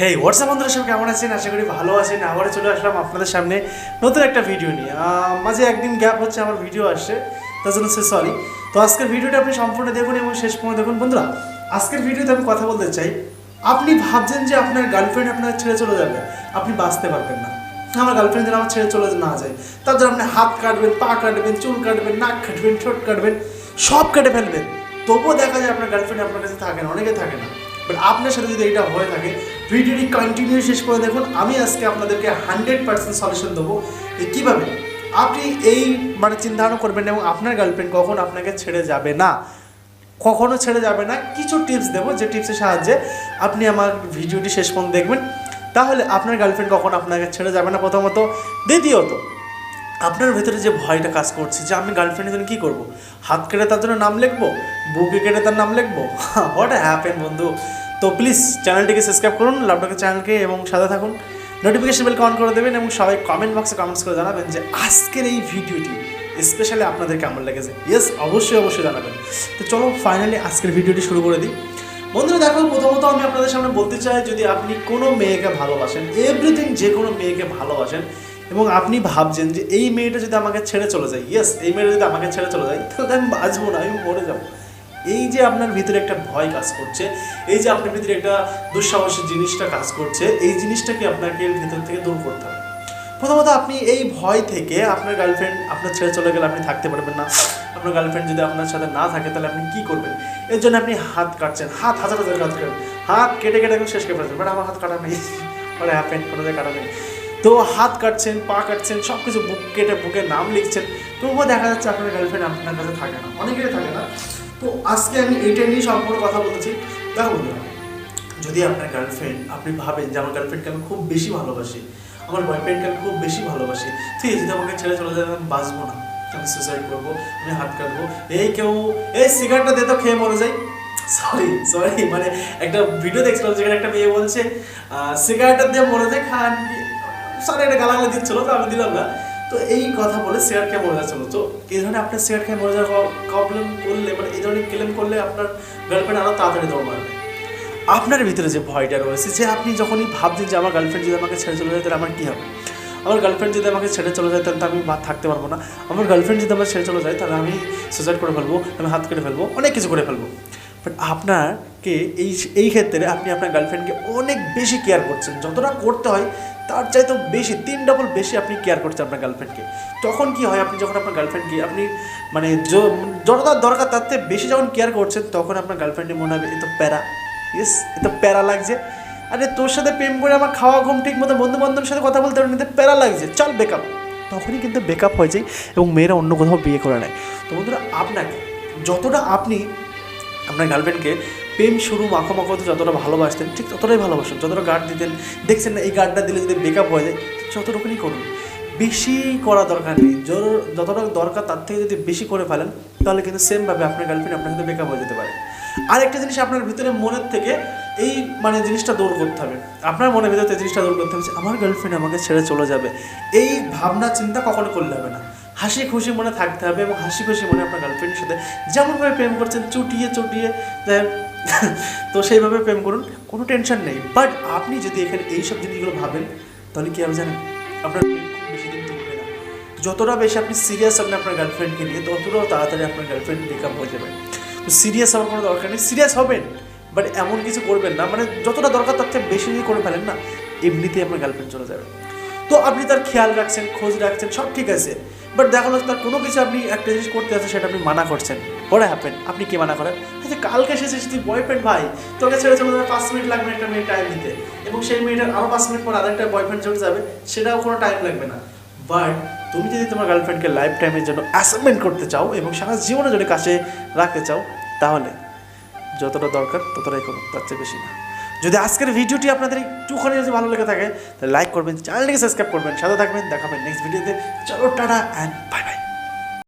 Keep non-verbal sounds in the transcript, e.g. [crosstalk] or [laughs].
হেই WhatsApp বন্ধুরা? সব কেমন আছেন? আশা করি ভালো আছেন। আবারও চলে আসলাম আপনাদের সামনে নতুন একটা ভিডিও নিয়ে। মাঝে একদিন গ্যাপ হচ্ছে, আমার ভিডিও আসছে। তার জন্য সে সরি তো আজকের ভিডিওটা আপনি সম্পূর্ণ দেখুন এবং শেষ পর্যন্ত দেখুন। বন্ধুরা, আজকের ভিডিওতে আমি কথা বলতে চাই। আপনি ভাবছেন যে আপনার গার্লফ্রেন্ড আপনার ছেড়ে চলে যাবে। আপনি বাঁচতে পারবেন না। আমার গার্লফ্রেন্ড যেন আমার ছেড়ে চলে না যায়। তার জন্য আপনি হাত কাটবেন, পা কাটবেন, চুল কাটবেন, নাক কাটবেন, ঠোঁট কাটবেন, সব কেটে ফেলবেন। তবুও দেখা যায় আপনার গার্লফ্রেন্ড আপনার কাছে থাকে না, অনেকে থাকে না। বাট আপনার সাথে যদি এটা হয়ে থাকে, ভিডিওটি কন্টিনিউ শেষ করে দেখুন। আমি আজকে আপনাদেরকে হান্ড্রেড পার্সেন্ট সলিউশন দেবো যে কীভাবে আপনি এই মানে চিন্তাভাবনা করবেন এবং আপনার গার্লফ্রেন্ড কখন আপনাকে ছেড়ে যাবে না। কখনো ছেড়ে যাবে না। কিছু টিপস দেবো যে টিপসের সাহায্যে আপনি আমার ভিডিওটি শেষ পর্যন্ত দেখবেন। তাহলে আপনার গার্লফ্রেন্ড কখন আপনাকে ছেড়ে যাবে না প্রথমত। দ্বিতীয়ত আপনার ভেতরে যে ভয়টা কাজ করছে যে আমি গার্লফ্রেন্ডের জন্য কী করব? হাত কেটে তার জন্য নাম লিখব? বুকে কেটে তার নাম লিখব? [laughs] হোয়াট হ্যাপেন বন্ধু। তো প্লিজ চ্যানেলটিকে সাবস্ক্রাইব করুন লাভটাকে চ্যানেলকে এবং সাথে থাকুন। নোটিফিকেশন বেলকে অন করে দেবেন এবং সবাই কমেন্ট বক্সে কমেন্টস করে জানাবেন যে আজকের এই ভিডিওটি স্পেশালি আপনাদের কেমন লেগেছে। ইয়েস অবশ্যই অবশ্যই জানাবেন। তো চলো ফাইনালি আজকের ভিডিওটি শুরু করে দিই। বন্ধুরা, দেখো, প্রথমত আমি আপনাদের সামনে বলতে চাই যদি আপনি কোনো মেয়েকে ভালোবাসেন এভরিথিং যে কোনো মেয়েকে ভালোবাসেন, এবং আপনি ভাবছেন যে এই মেয়েটা যদি আমাকে ছেড়ে চলে যায় ইয়েস এই মেয়েটা যদি আমাকে ছেড়ে চলে যায়, তাহলে আমি বাঁচবো না, আমি মরে যাব। এই যে আপনার ভিতরে একটা ভয় কাজ করছে, এই যে আপনার ভিতরে একটা দুঃসাহসী জিনিসটা কাজ করছে, এই জিনিসটাকে আপনাকে ভিতর থেকে দূর করতে হবে। প্রথমত আপনি এই ভয় থেকে আপনার গার্লফ্রেন্ড আপনার ছেড়ে চলে গেলে আপনি থাকতে পারবেন না। আপনার গার্লফ্রেন্ড যদি আপনার সাথে না থাকে, তাহলে আপনি কী করবেন? এর জন্য আপনি হাত কাটছেন। হাত, হাজার হাজার কাজ করেন হাত কেটে কেটে শেষ করে ফেলছেন। বাট আমার হাত কাটা নেই। মানে হ্যাপেন কোনো জায়গায় কাটা নেই। তো হাত কাটছেন, পা কাটছেন সব কিছু বুক কেটে বুকে নাম লিখছেন। তবুও দেখা যাচ্ছে আপনার গার্লফ্রেন্ড আপনার কাছে থাকে না। অনেকেরই থাকে না। তো আজকে আমি এইটা নিয়ে সম্পূর্ণ কথা বলতেছি। দেখো বন্ধুরা, যদি আপনার গার্লফ্রেন্ড আপনি ভাবেন যে আমার গার্লফ্রেন্ডকে আমি খুব বেশি ভালোবাসি, আমার বয়ফ্রেন্ডকে আমি খুব বেশি ভালোবাসি, ঠিক আছে, যদি আমাকে ছেড়ে চলে যায় আমি বাঁচবো না। আমি সুসাইড করব, আমি হাত কাটবো। এই কেউ, এই সিগারেটটা দে তো, খেয়ে মরে যাই। সরি সরি মানে একটা ভিডিও দেখছিলাম যেখানে একটা মেয়ে বলছে সিগারেটটা দিয়ে মরে যায় খান। সরি একটা গালাগালি দিচ্ছিল, তো আমি দিলাম না। তো এই কথা বলে সিগারেট খেয়ে মরে যাচ্ছিল তো এই ধরনের আপনার সিগারেট খেয়ে মরে যাওয়ার প্রবলেম করলে মানে এই ধরনের ক্লেম করলে আপনার গার্লফ্রেন্ড আরও তাড়াতাড়ি দৌড় মারবে। আপনার ভিতরে যে ভয়টা রয়েছে, যে আপনি যখনই ভাবছেন যে আমার গার্লফ্রেন্ড যদি আমাকে ছেড়ে চলে যায়, তাহলে আমার কী হবে? আমার গার্লফ্রেন্ড যদি আমাকে ছেড়ে চলে যায়, তাহলে আমি থাকতে পারব না। আমার গার্লফ্রেন্ড যদি আমার ছেড়ে চলে যায়, তাহলে আমি সুসাইড করে ফেলব আমি হাত কেটে ফেলব, অনেক কিছু করে ফেলব। বাট আপনাকে এই এই ক্ষেত্রে আপনি আপনার গার্লফ্রেন্ডকে অনেক বেশি কেয়ার করছেন। যতটা করতে হয়, তার চাইতে বেশি, তিন ডবল বেশি আপনি কেয়ার করছেন আপনার গার্লফ্রেন্ডকে তখন কি হয়, আপনি যখন আপনার গার্লফ্রেন্ডকে আপনি মানে যতটা দরকার তার থেকে বেশি যখন কেয়ার করছেন, তখন আপনার গার্লফ্রেন্ডে মনে হবে, এ তো প্যারা। ইয়েস এ তো প্যারা লাগছে। আরে তোর সাথে প্রেম করে আমার খাওয়া, ঘুম ঠিক মতো বন্ধু বান্ধবের সাথে কথা বলতে কিন্তু প্যারা লাগছে চল বেকআপ তখনই কিন্তু বেকআপ হয়ে যায় এবং মেয়েরা অন্য কোথাও বিয়ে করে নেয়। তো বন্ধুরা, আপনাকে যতটা আপনি আপনার গার্লফ্রেন্ডকে প্রেম শুরু মাখো মাখো হতে যতটা ভালোবাসতেন, ঠিক ততটাই ভালোবাসেন, যতটা গার্ড দিতেন, দেখছেন না, এই গার্ডটা দিলে যদি বেকআপ হয়ে যায়, যতটুকুনি করুন। বেশি করা দরকার নেই। যত- যতটা দরকার তার থেকে যদি বেশি করে ফেলেন, তাহলে কিন্তু সেমভাবে আপনার গার্লফ্রেন্ড আপনার সাথে বেকআপ হয়ে যেতে পারে। আরেকটা জিনিস আপনার ভিতরে মনের থেকে, এই মানে জিনিসটা দূর করতে হবে। আপনার মনের ভিতরে জিনিসটা দূর করতে হবে আমার গার্লফ্রেন্ড আমাকে ছেড়ে চলে যাবে। এই ভাবনা, চিন্তা কখনো করলে হবে না। হাসি খুশি মনে থাকতে হবে এবং হাসি খুশি মনে আপনার গার্লফ্রেন্ডের সাথে যেমনভাবে প্রেম করছেন, চুটিয়ে চুটিয়ে [laughs] তো সেইভাবে প্রেম করুন, কোনো টেনশন নেই। বাট আপনি যদি এখানে এইসব জিনিসগুলো ভাবেন, তাহলে কী হবে জানেন? আপনার বেশি দিন না। যতটা বেশি আপনি সিরিয়াস হবেন আপনার গার্লফ্রেন্ডকে নিয়ে, ততটাও তাড়াতাড়ি আপনার গার্লফ্রেন্ড ব্রেকআপ হয়ে যাবে। তো সিরিয়াস হওয়ার কোনো দরকার নেই। সিরিয়াস হবেন। বাট এমন কিছু করবেন না মানে যতটা দরকার তার থেকে বেশি যদি করে ফেলেন না, এমনিতেই আপনার গার্লফ্রেন্ড চলে যাবে। তো আপনি তার খেয়াল রাখছেন, খোঁজ রাখছেন, সব ঠিক আছে। বাট দেখা গেলো তার কোনো কিছু আপনি একটা জিনিস করতে আছে সেটা আপনি মানা করছেন। পরে হ্যাপেন আপনি কি মানা করেন? আচ্ছা কালকে এসেছিস তুই বয়ফ্রেন্ড ভাই, তোকে ছেড়ে চলে যাবে পাঁচ মিনিট লাগবে একটা মেয়ে টাইম দিতে এবং সেই মেয়েটার আরও পাঁচ মিনিট পর আরেকটা বয়ফ্রেন্ড চলে যাবে, সেটাও কোনো টাইম লাগবে না। বাট তুমি যদি তোমার গার্লফ্রেন্ডকে লাইফ টাইমের জন্য অ্যাসাইনমেন্ট করতে চাও এবং সারা জীবনে যদি কাছে রাখতে চাও, তাহলে যতটা দরকার ততটাই করুন, তার চেয়ে বেশি না। যদি আজকের ভিডিওটি আপনাদের একটুখানি যদি ভালো লেগে থাকে, তাহলে লাইক করবেন চ্যানেলটিকে সাবস্ক্রাইব করবেন, সাথে থাকবেন দেখাবেন নেক্সট ভিডিওতে চলো, টাটা অ্যান্ড বাই বাই